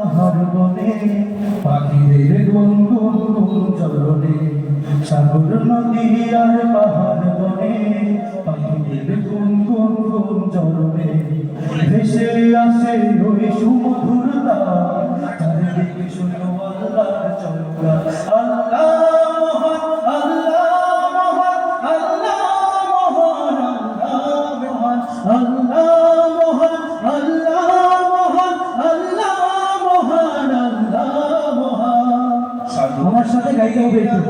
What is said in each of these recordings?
পাহাড় বনে, পাখিদের গুনগুন গুন গুন চরণে, সাগর নদী আর পাহাড় বনে, পাখিদের গুনগুন গুন গুন চরণে, ভেসে আসে ওই সুমধুর আমার সাথে গাইতে হবে একটু।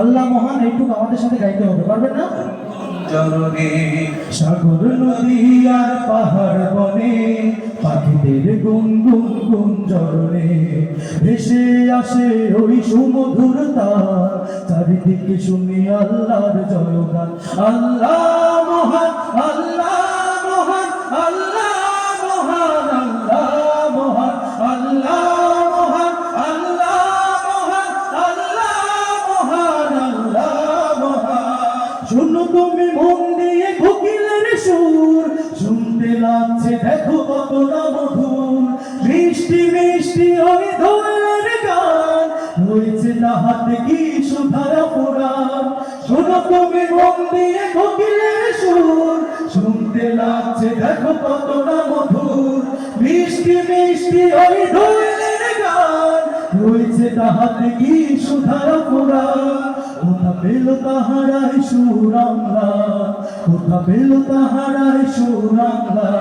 আল্লাহ মহান একটু আমাদের সাথে গাইতে হবে, পারবেন না? সাগর নদী আর পাহাড় বনে, পাখিদের গুন গুন গুন ভেসে আসে ওই সুমধুর তার চারিদিকে শুনি আল্লাহর জয়গান। আল্লাহ তুমি মন দিয়ে কোকিলের সুর শুনতে লাগছে, দেখো কত না মধুর মিষ্টি মিষ্টি ওই ধোলের গান হয়েছে তাহাতে কি সুধারা পুরাণ শোনো তুমি মন দিয়ে কোকিলের সুর শুনতে লাগছে, দেখো কত না মধুর মিষ্টি মিষ্টি ওই ধোলের গান, রয়েছে তাহাতে কি সুধারা পুরাণ কোথা পেল তাহারাই সুরাংলা? কোথা পেল তাহারাই সুরাংলা?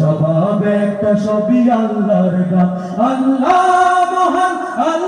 জবাব একটা সবই আল্লাহর আল্লাহ মহান, আল্লাহ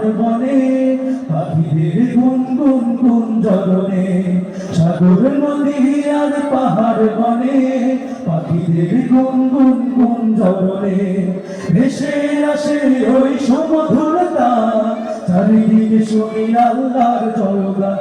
পাহাড় বনে পাখিদের গুন গুন গুন জগনে সাগর নদী আর পাহাড় বনে, পাখিদের গুন গুন গুন জগনে ভেসে আসে ওই সমধুরতা চারিদিকে শুনি আল্লাহর জলগা